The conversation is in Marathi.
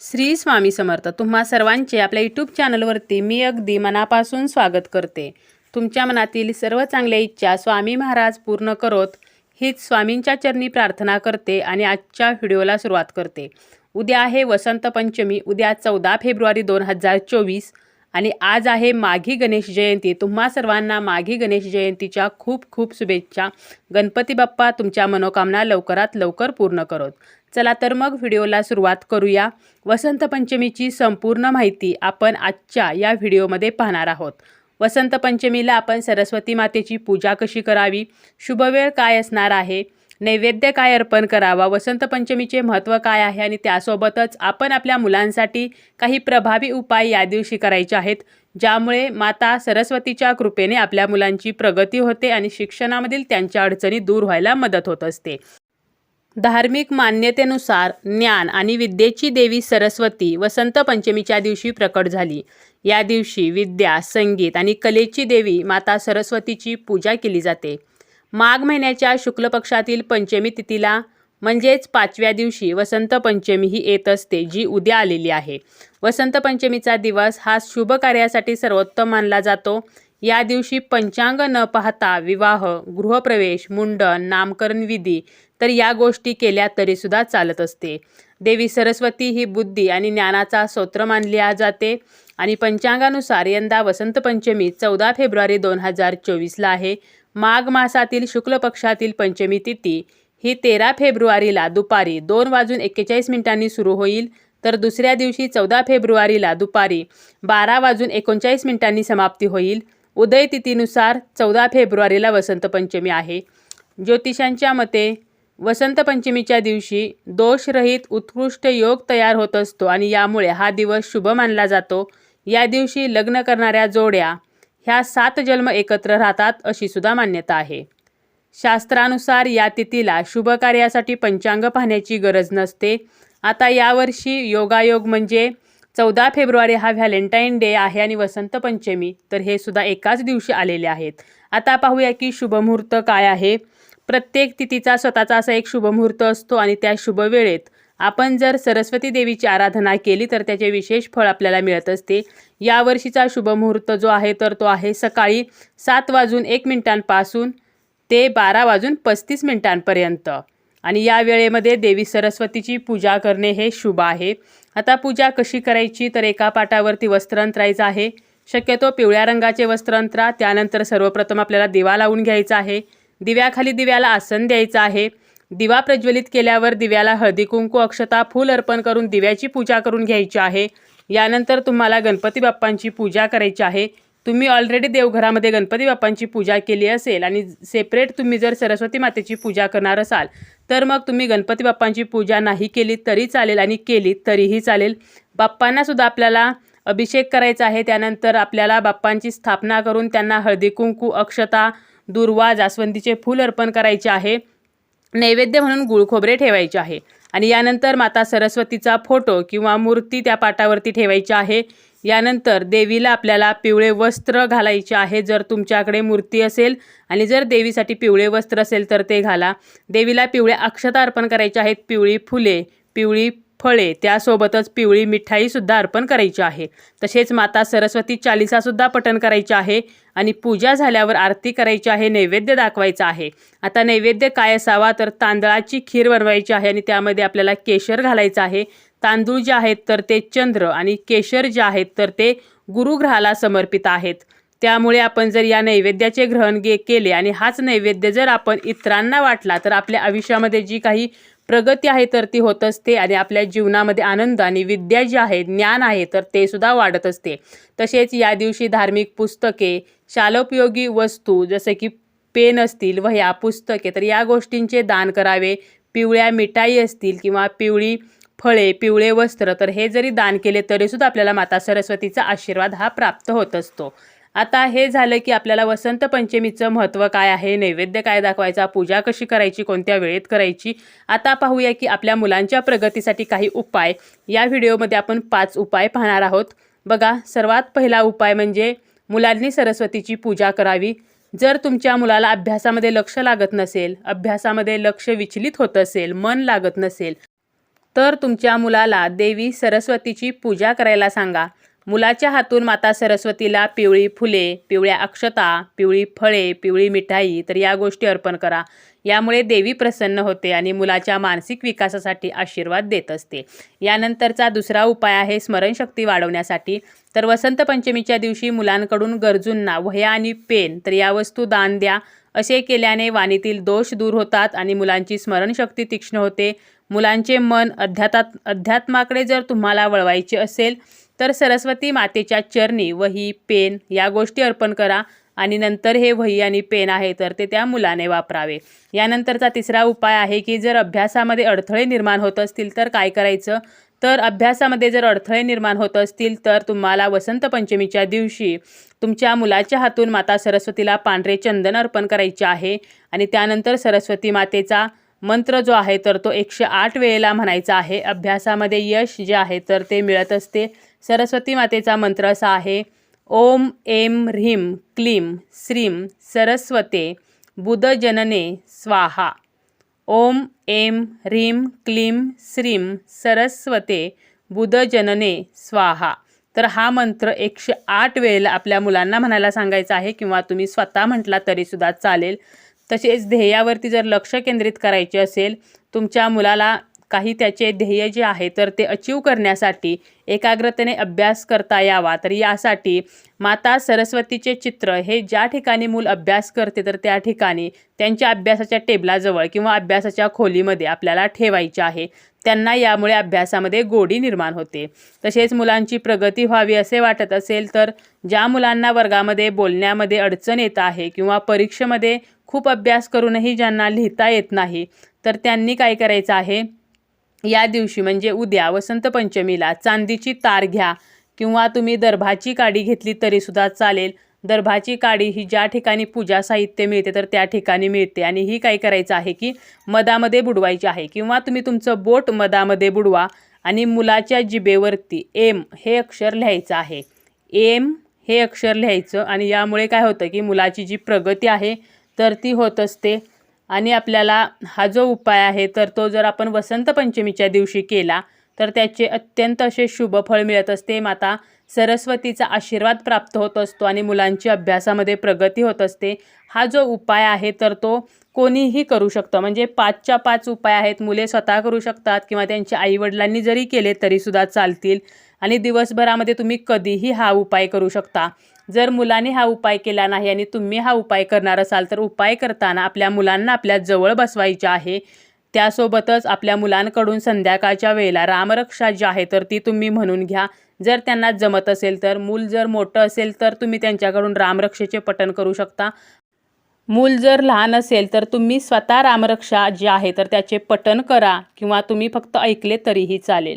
श्री स्वामी समर्थ तुम्हा सर्वांचे आपल्या यूट्यूब चॅनलवरती मी अगदी मनापासून स्वागत करते. तुमच्या मनातील सर्व चांगल्या इच्छा स्वामी महाराज पूर्ण करोत हीच स्वामींच्या चरणी प्रार्थना करते आणि आजच्या व्हिडिओला सुरुवात करते. उद्या आहे वसंत पंचमी उद्या चौदा फेब्रुवारी दोन हजार चोवीस. आणि आज आहे माघी गणेश जयंती. तुम्हा सर्वांना माघी गणेश जयंतीच्या खूप खूप शुभेच्छा. गणपती बाप्पा तुमच्या मनोकामना लवकरात लवकर पूर्ण करोत. चला तर मग व्हिडिओला सुरुवात करूया. वसंत पंचमीची संपूर्ण माहिती आपण आजच्या या व्हिडिओमध्ये पाहणार आहोत. वसंत पंचमीला आपण सरस्वती मातेची पूजा कशी करावी? शुभवेळ काय असणार आहे? नैवेद्य काय अर्पण करावा? वसंत पंचमीचे महत्त्व काय आहे? आणि त्यासोबतच आपण आपल्या मुलांसाठी काही प्रभावी उपाय या दिवशी करायचे आहेत ज्यामुळे माता सरस्वतीच्या कृपेने आपल्या मुलांची प्रगती होते आणि शिक्षणामधील त्यांच्या अडचणी दूर व्हायला मदत होत असते. धार्मिक मान्यतेनुसार ज्ञान आणि विद्येची देवी सरस्वती वसंत पंचमीच्या दिवशी प्रकट झाली. या दिवशी विद्या संगीत आणि कलेची देवी माता सरस्वतीची पूजा केली जाते. माघ महिन्याच्या शुक्ल पक्षातील पंचमी तिथीला म्हणजेच पाचव्या दिवशी वसंत पंचमी ही येत असते जी उद्या आलेली आहे. वसंत पंचमीचा दिवस हा शुभ कार्यासाठी सर्वोत्तम मानला जातो. या दिवशी पंचांग न पाहता विवाह गृहप्रवेश मुंडन नामकरण विधी तर या गोष्टी केल्या तरीसुद्धा चालत असते. देवी सरस्वती ही बुद्धी आणि ज्ञानाचा स्तोत्र मानली जाते आणि पंचांगानुसार यंदा वसंत पंचमी चौदा फेब्रुवारी दोन हजार चोवीसला आहे. माघ मासातील शुक्ल पक्षातील पंचमी तिथी ही तेरा फेब्रुवारीला दुपारी दोन वाजून एक्केचाळीस मिनिटांनी सुरू होईल. तर दुसऱ्या दिवशी चौदा फेब्रुवारीला दुपारी बारा वाजून एकोणचाळीस मिनिटांनी समाप्ती होईल. उदय तिथीनुसार चौदा फेब्रुवारीला वसंत पंचमी आहे. ज्योतिषांच्या मते वसंत पंचमीच्या दिवशी दोषरहित उत्कृष्ट योग तयार होत असतो आणि यामुळे हा दिवस शुभ मानला जातो. या दिवशी लग्न करणाऱ्या जोड्या ह्या सात जन्म एकत्र राहतात अशी सुद्धा मान्यता आहे. शास्त्रानुसार या तिथीला शुभ कार्यासाठी पंचांग पाहण्याची गरज नसते. आता यावर्षी योगायोग म्हणजे चौदा फेब्रुवारी हा व्हॅलेंटाईन डे आहे आणि वसंत पंचमी तर हे सुद्धा एकाच दिवशी आलेले आहेत. आता पाहूया की शुभमुहूर्त काय आहे. प्रत्येक तिथीचा स्वतःचा असा एक शुभमुहूर्त असतो आणि त्या शुभ वेळेत आपण जर सरस्वती देवीची आराधना केली तर त्याचे विशेष फळ आपल्याला मिळत असते. यावर्षीचा शुभमुहूर्त जो आहे तर तो आहे सकाळी सात वाजून एक मिनिटांपासून ते बारा वाजून पस्तीस मिनिटांपर्यंत. आणि या वेळेमध्ये देवी सरस्वतीची पूजा करणे हे शुभ आहे. आता पूजा कशी करायची? तर एका पाटावरती वस्त्र अंतरायचं आहे. शक्यतो पिवळ्या रंगाचे वस्त्र अंतरा त्यानंतर सर्वप्रथम आपल्याला दिवा लावून घ्यायचा आहे. दिव्याखाली दिव्याला आसन द्यायचं आहे. दिवा प्रज्वलित केल्यावर दिव्याला हळदी कुंकू अक्षता फूल अर्पण करून दिव्याची पूजा करून घ्यायची आहे. यानंतर तुम्हाला गणपती बाप्पांची पूजा करायची आहे. तुम्ही ऑलरेडी देवघरामध्ये गणपती बाप्पांची पूजा केली असेल आणि सेपरेट तुम्ही जर सरस्वती मातेची पूजा करणार असाल तर मग तुम्ही गणपती बाप्पांची पूजा नाही केली तरी चालेल आणि केली तरीही चालेल. बाप्पांनासुद्धा आपल्याला अभिषेक करायचा आहे. त्यानंतर आपल्याला बाप्पांची स्थापना करून त्यांना हळदी कुंकू अक्षता दुर्वा जास्वंदीचे फूल अर्पण करायचे आहे. नैवेद्य म्हणून गुळखोबरे ठेवायचे आहे. आणि यानंतर माता सरस्वतीचा फोटो किंवा मूर्ती त्या पाटावरती ठेवायची आहे. यानंतर देवीला आपल्याला पिवळे वस्त्र घालायचे आहे. जर तुमच्याकडे मूर्ती असेल आणि जर देवीसाठी पिवळे वस्त्र असेल तर ते घाला. देवीला पिवळे अक्षता अर्पण करायचे आहेत. पिवळी फुले पिवळी फळे त्यासोबतच पिवळी मिठाईसुद्धा अर्पण करायची आहे. तसेच माता सरस्वती चालिसासुद्धा पठण करायचे आहे आणि पूजा झाल्यावर आरती करायची आहे नैवेद्य दाखवायचा आहे. आता नैवेद्य काय असावा तर तांदळाची खीर बनवायची आहे आणि त्यामध्ये आपल्याला केशर घालायचं आहे. तांदूळ जे आहेत तर ते चंद्र आणि केशर जे आहेत तर ते गुरुग्रहाला समर्पित आहेत. त्यामुळे आपण जर या नैवेद्याचे ग्रहण गे केले आणि हाच नैवेद्य जर आपण इतरांना वाटला तर आपल्या आयुष्यामध्ये जी काही प्रगती आहे तर ती होत असते आणि आपल्या जीवनामध्ये आनंद आणि विद्या जी आहे ज्ञान आहे तर ते सुद्धा वाढत असते. तसेच या दिवशी धार्मिक पुस्तके शालोपयोगी वस्तू जसे की पेन असतील वह्या पुस्तके तर या गोष्टींचे दान करावे. पिवळ्या मिठाई असतील किंवा पिवळी फळे पिवळे वस्त्र तर हे जरी दान केले तरीसुद्धा आपल्याला माता सरस्वतीचा आशीर्वाद हा प्राप्त होत असतो. आता हे झालं की आपल्याला वसंत पंचमीचं महत्त्व काय आहे नैवेद्य काय दाखवायचा पूजा कशी करायची कोणत्या वेळेत करायची आता पाहूया की आपल्या मुलांच्या प्रगतीसाठी काही उपाय. या व्हिडिओमध्ये आपण पाच उपाय पाहणार आहोत. बघा सर्वात पहिला उपाय म्हणजे मुलांनी सरस्वतीची पूजा करावी. जर तुमच्या मुलाला अभ्यासामध्ये लक्ष लागत नसेल अभ्यासामध्ये लक्ष विचलित होत असेल मन लागत नसेल तर तुमच्या मुलाला देवी सरस्वतीची पूजा करायला सांगा. मुलाच्या हातून माता सरस्वतीला पिवळी फुले पिवळ्या अक्षता पिवळी फळे पिवळी मिठाई तर या गोष्टी अर्पण करा. यामुळे देवी प्रसन्न होते आणि मुलाच्या मानसिक विकासासाठी आशीर्वाद देत असते. यानंतरचा दुसरा उपाय आहे स्मरणशक्ती वाढवण्यासाठी. तर वसंत पंचमीच्या दिवशी मुलांकडून गरजूंना वह्या आणि पेन तर या वस्तू दान द्या. असे केल्याने वाणीतील दोष दूर होतात आणि मुलांची स्मरणशक्ती तीक्ष्ण होते. मुलांचे मन अध्यातात अध्यात्माकडे जर तुम्हाला वळवायचे असेल तर सरस्वती मातेच्या चरणी वही पेन या गोष्टी अर्पण करा आणि नंतर हे वही आणि पेन आहे तर ते त्या मुलाने वापरावे. यानंतरचा तिसरा उपाय आहे की जर अभ्यासामध्ये अडथळे निर्माण होत असतील तर काय करायचं? तर अभ्यासामध्ये जर अडथळे निर्माण होत असतील तर तुम्हाला वसंत पंचमीच्या दिवशी तुमच्या मुलाच्या हातून माता सरस्वतीला पांढरे चंदन अर्पण करायचे आहे आणि त्यानंतर सरस्वती मातेचा मंत्र जो आहे तर तो एकशे आठ वेळेला म्हणायचा आहे. अभ्यासामध्ये यश जे आहे तर ते मिळत असते. सरस्वती मातेचा मंत्र असा आहे ओम एम ह्रीम क्लीम श्रीम सरस्वते बुधजनने स्वाहा. ओम एम ह्रीम क्लीम श्रीम सरस्वते बुधजनने स्वाहा. तर हा मंत्र एकशे आठ वेळेला आपल्या मुलांना म्हणायला सांगायचा आहे किंवा तुम्ही स्वतः म्हटला तरीसुद्धा चालेल. तसेच ध्येयावरती जर लक्ष केंद्रित करायचे असेल तुमच्या मुलाला काही त्याचे ध्येय जे आहे तर ते अचीव करण्यासाठी एकाग्रतेने अभ्यास करता यावा. तर यासाठी माता सरस्वतीचे चित्र हे ज्या ठिकाणी मूल अभ्यास करते तर त्या ठिकाणी त्यांच्या अभ्यासाच्या टेबलाजवळ किंवा अभ्यासाच्या खोलीमध्ये आपल्याला ठेवायचे आहे. त्यांना यामुळे अभ्यासामध्ये गोडी निर्माण होते. तसेच मुलांची प्रगती व्हावी असे वाटत असेल तर ज्या मुलांना वर्गामध्ये बोलण्यामध्ये अडचण येत आहे किंवा परीक्षेमध्ये खूप अभ्यास करूनही ज्यांना लिहिता येत नाही तर त्यांनी काय करायचं आहे? या दिवशी म्हणजे उद्या वसंत पंचमीला चांदीची तार घ्या किंवा तुम्ही दर्भाची काडी घेतली तरीसुद्धा चालेल. दर्भाची काडी ही ज्या ठिकाणी पूजा साहित्य मिळते तर त्या ठिकाणी मिळते. आणि ही काय करायचं आहे की मधामध्ये बुडवायची आहे किंवा तुम्ही तुमचं बोट मधामध्ये बुडवा आणि मुलाच्या जिभेवरती एम हे अक्षर लिहायचं आहे. एम हे अक्षर लिहायचं आणि यामुळे काय होतं की मुलाची जी प्रगती आहे तर ती होत असते. आणि आपल्याला हा जो उपाय आहे तर तो जर आपण वसंत पंचमीच्या दिवशी केला तर त्याचे अत्यंत असे शुभ फळ मिळत असते. माता सरस्वतीचा आशीर्वाद प्राप्त होत असतो आणि मुलांची अभ्यासामध्ये प्रगती होत असते. हा जो उपाय आहे तर तो कोणीही करू शकतं. म्हणजे पाचच्या पाच उपाय आहेत. मुले स्वतः करू शकतात किंवा त्यांच्या आईवडिलांनी जरी केले तरीसुद्धा चालतील. आणि दिवसभरामध्ये तुम्ही कधीही हा उपाय करू शकता. जर मुलाने हा उपाय केला नाही आणि तुम्ही हा उपाय करणार असाल तर उपाय करताना आपल्या मुलांना आपल्या जवळ बसवायचे आहे. त्यासोबतच आपल्या मुलांकडून संध्याकाळच्या वेळेला रामरक्षा जी आहे तर ती तुम्ही म्हणून घ्या. जर त्यांना जमत असेल तर मूल जर मोठं असेल तर तुम्ही त्यांच्याकडून रामरक्षेचे पठण करू शकता. मूल जर लहान असेल तर तुम्ही स्वतः रामरक्षा जी आहे तर त्याचे पठण करा किंवा तुम्ही फक्त ऐकले तरीही चालेल.